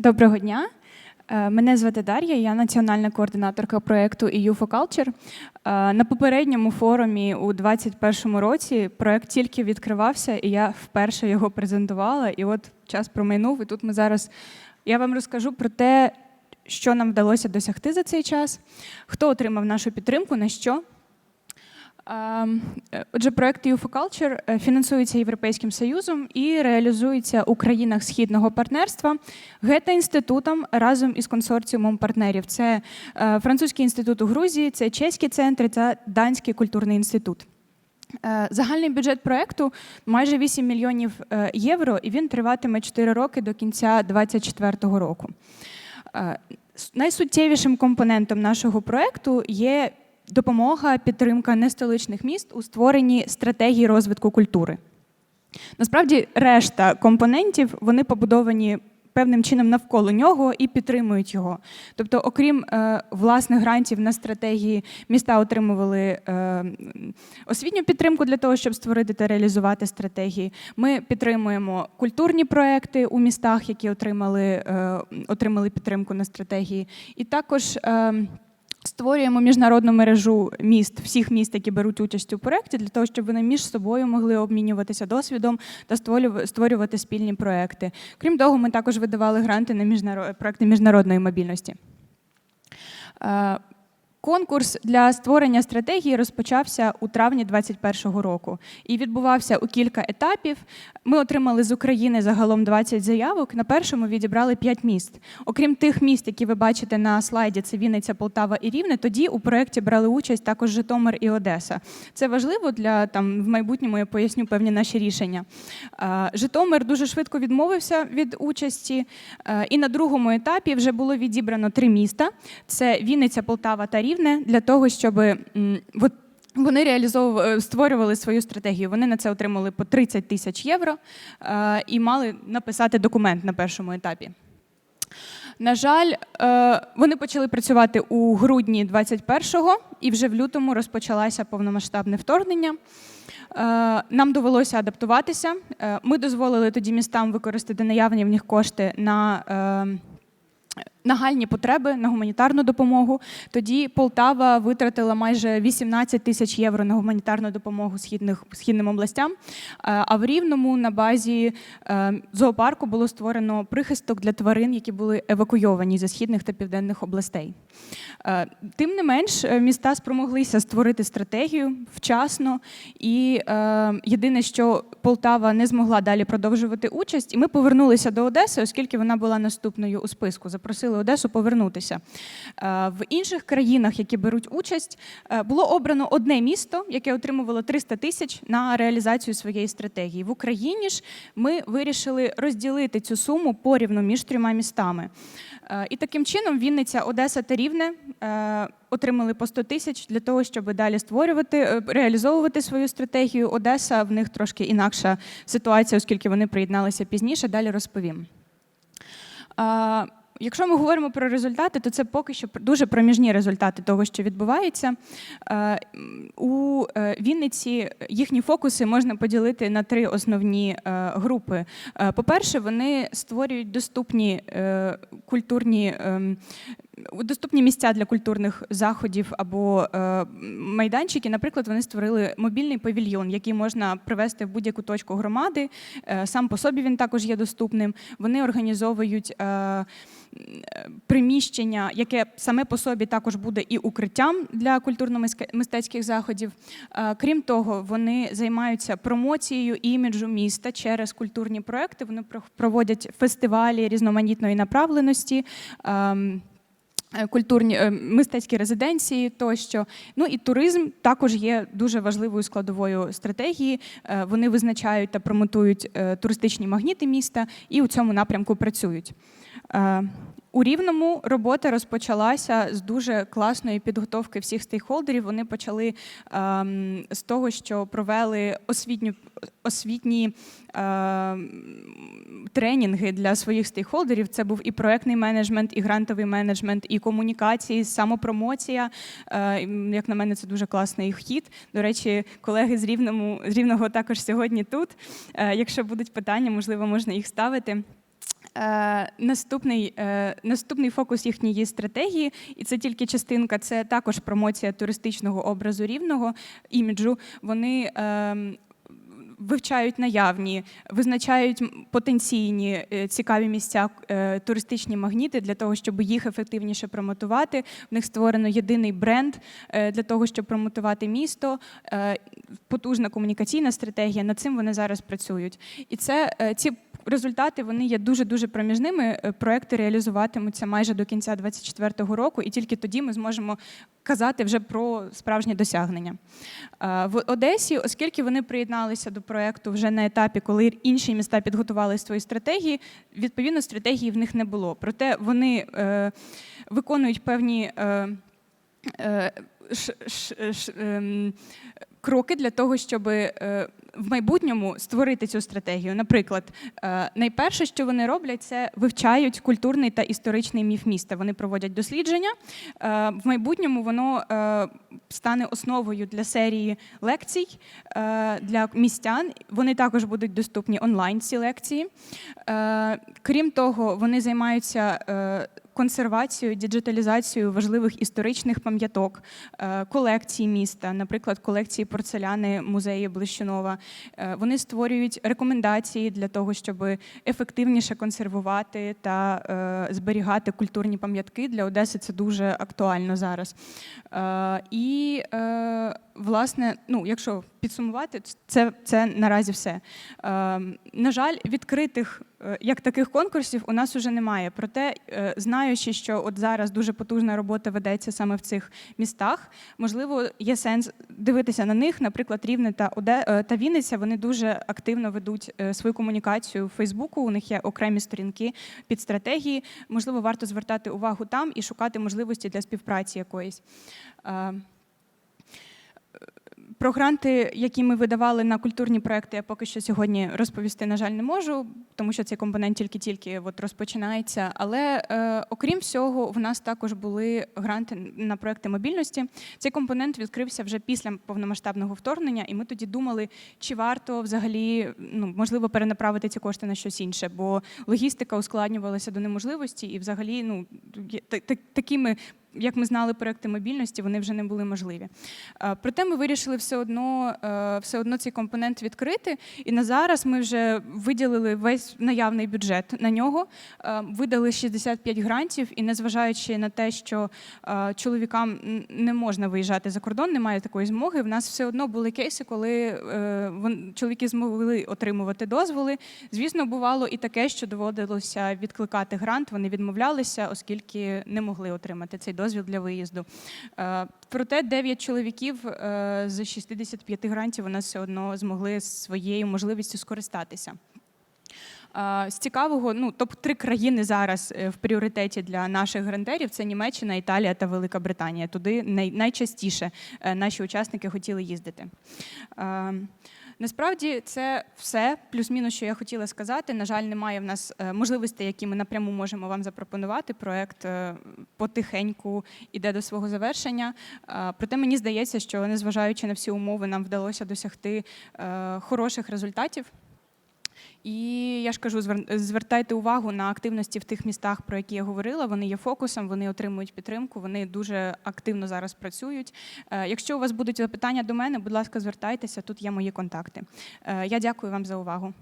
Доброго дня. Е, Мене звати Дар'я, я національна координаторка проєкту EU for Culture. Е, На попередньому форумі у 2021 році проєкт тільки відкривався, і я вперше його презентувала. І от час промайнув, і тут ми зараз. Я вам розкажу про те, що нам вдалося досягти за цей час, хто отримав нашу підтримку, на що. Е, Отже, проект EU for Culture е, фінансується Європейським Союзом і реалізується у країнах східного партнерства Гета-інститутом разом із консорціумом партнерів. Це е, Французький інститут у Грузії, це чеські центри та Данський культурний інститут. Загальний бюджет проекту майже 8 мільйонів євро, і він триватиме 4 роки до кінця 2024 року. Найсуттєвішим компонентом нашого проекту є допомога, підтримка нестоличних міст у створенні стратегії розвитку культури. Насправді, решта компонентів вони побудовані певним чином навколо нього і підтримують його. Тобто, окрім е, власних грантів на стратегії, міста отримували е, освітню підтримку для того, щоб створити та реалізувати стратегії. Ми підтримуємо культурні проекти у містах, які отримали, е, отримали підтримку на стратегії, і також. Е, Створюємо міжнародну мережу міст, всіх міст, які беруть участь у проєкті, для того, щоб вони між собою могли обмінюватися досвідом та створювати- спільні проекти. Крім того, ми також видавали гранти на міжнародні проекти міжнародної мобільності. Конкурс для створення стратегії розпочався у травні 2021 року і відбувався у кілька етапів. Ми отримали з України загалом 20 заявок. На першому відібрали 5 міст. Окрім тих міст, які ви бачите на слайді, це Вінниця, Полтава і Рівне. Тоді у проєкті брали участь також Житомир і Одеса. Це важливо для там в майбутньому. Я поясню певні наші рішення. Житомир дуже швидко відмовився від участі, і на другому етапі вже було відібрано три міста: це Вінниця, Полтава та Рівне, для того, щоб от вони реалізовували створювали свою стратегію. Вони на це отримали по 30 тисяч євро е, і мали написати документ на першому етапі. На жаль, е, вони почали працювати у грудні 21-го, і вже в лютому розпочалося повномасштабне вторгнення. Е, Нам довелося адаптуватися. Е, Ми дозволили тоді містам використати наявні в них кошти на е, нагальні потреби на гуманітарну допомогу. Тоді Полтава витратила майже 18 тисяч євро на гуманітарну допомогу східних, східним областям. Е, А в Рівному на базі е, зоопарку було створено прихисток для тварин, які були евакуйовані зі східних та південних областей. Е, Тим не менш, міста спромоглися створити стратегію вчасно, і єдине, що Полтава не змогла далі продовжувати участь, і ми повернулися до Одеси, оскільки вона була наступною у списку. Запросили Одесу повернутися. Е, В інших країнах, які беруть участь, е, було обрано одне місто, яке отримувало 300 тисяч на реалізацію своєї стратегії. В Україні ж ми вирішили розділити цю суму порівну між трьома містами. Е, І таким чином Вінниця, Одеса та Рівне отримали по 100 тисяч для того, щоб далі створювати, реалізовувати свою стратегію. Одеса в них трошки інакша ситуація, оскільки вони приєдналися пізніше. Далі розповім. Якщо ми говоримо про результати, то це поки що дуже проміжні результати того, що відбувається. Е, У е, Вінниці їхні фокуси можна поділити на три основні е, групи. По-перше, вони створюють доступні культурні. Ем, Доступні місця для культурних заходів або е, майданчики. Наприклад, вони створили мобільний павільйон, який можна привезти в будь-яку точку громади. Е, сам по собі він також є доступним. Вони організовують е, приміщення, яке саме по собі також буде і укриттям для культурно-мистецьких заходів. Крім того, вони займаються промоцією іміджу міста через культурні проекти. Вони проводять фестивалі різноманітної направленості. Е, Культурні е, мистецькі резиденції тощо. Ну і туризм також є дуже важливою складовою стратегії. Е, Вони визначають та промотують туристичні магніти міста і у цьому напрямку працюють. У Рівному робота розпочалася з дуже класної підготовки всіх стейкхолдерів. Вони почали ем, з того, що провели освітню, освітні ем, тренінги для своїх стейкхолдерів. Це був і проектний менеджмент, і грантовий менеджмент, і комунікації, самопромоція. Е, м, Як на мене, це дуже класний хід. До речі, колеги з Рівному з Рівного також сьогодні тут. Е, Якщо будуть питання, можливо, можна їх ставити. Е, наступний, е, наступний фокус їхньої стратегії, і це тільки частинка, це також промоція туристичного образу рівного іміджу. Вони ем, вивчають наявні, визначають потенційні е, цікаві місця, е, туристичні магніти для того, щоб їх ефективніше промотувати. В них створено єдиний бренд е, для того, щоб промотувати місто. е, Потужна комунікаційна стратегія. Над цим вони зараз працюють. І це е, ці результати вони є дуже дуже проміжними. Е, Проекти реалізуватимуться майже до кінця 2024 року, і тільки тоді ми зможемо казати вже про справжні досягнення. Е, В Одесі, оскільки вони приєдналися до проекту вже на етапі, коли інші міста підготували свої стратегії, відповідно стратегії в них не було. Проте вони е, виконують певні. Ем, кроки для того, щоб в майбутньому створити цю стратегію. Наприклад, е, найперше, що вони роблять, це вивчають культурний та історичний міф міста. Вони проводять дослідження. Е, В майбутньому воно е, стане основою для серії лекцій для містян. Вони також будуть доступні онлайн ці лекції. Крім того, вони займаються консервацією, діджиталізацією важливих історичних пам'яток, е, колекцій міста, наприклад, колекції порцеляни музею Блищунова. Е, Вони створюють рекомендації для того, щоб ефективніше консервувати та е, зберігати культурні пам'ятки. Для Одеси це дуже актуально зараз. І, власне, ну, якщо підсумувати, це, це наразі все. Е, На жаль, відкритих е, як таких конкурсів у нас уже немає. Проте, е, знаючи, що от зараз дуже потужна робота ведеться саме в цих містах, можливо, є сенс дивитися на них. Наприклад, Рівне та Оде е, та Вінниця вони дуже активно ведуть свою комунікацію в Фейсбуку. У них є окремі сторінки під стратегії. Можливо, варто звертати увагу там і шукати можливості для співпраці якоїсь. Про гранти, які ми видавали на культурні проекти, я поки що сьогодні розповісти, на жаль, не можу, тому що цей компонент тільки-тільки от розпочинається. Але е, окрім всього, в нас також були гранти на проекти мобільності. Цей компонент відкрився вже після повномасштабного вторгнення, і ми тоді думали, чи варто взагалі ну, можливо перенаправити ці кошти на щось інше, бо логістика ускладнювалася до неможливості, і взагалі, ну такими як ми знали проекти мобільності, вони вже не були можливі. Е, Проте ми вирішили все одно, е, все одно цей компонент відкрити. І на зараз ми вже виділили весь наявний бюджет на нього, е, видали 65 грантів, і незважаючи на те, що чоловікам не можна виїжджати за кордон, немає такої змоги. В нас все одно були кейси, коли чоловіки змогли отримувати дозволи. Звісно, бувало і таке, що доводилося відкликати грант. Вони відмовлялися, оскільки не могли отримати цей дозвіл для виїзду. Е, Проте 9 чоловіків е, з 65 грантів у нас все одно змогли своєю можливістю скористатися. Е, З цікавого, ну топ 3 країни зараз в пріоритеті для наших грантерів це Німеччина, Італія та Велика Британія. Туди най- найчастіше наші учасники хотіли їздити. Насправді це все, плюс-мінус, що я хотіла сказати. На жаль, немає в нас е, можливостей, які ми напряму можемо вам запропонувати. Проект е, потихеньку іде до свого завершення. Е, Проте мені здається, що незважаючи на всі умови, нам вдалося досягти хороших результатів. І я ж кажу, звертайте увагу на активності в тих містах, про які я говорила. Вони є фокусом, вони отримують підтримку, вони дуже активно зараз працюють. Е, Якщо у вас будуть запитання до мене, будь ласка, звертайтеся. Тут є мої контакти. Е, Я дякую вам за увагу.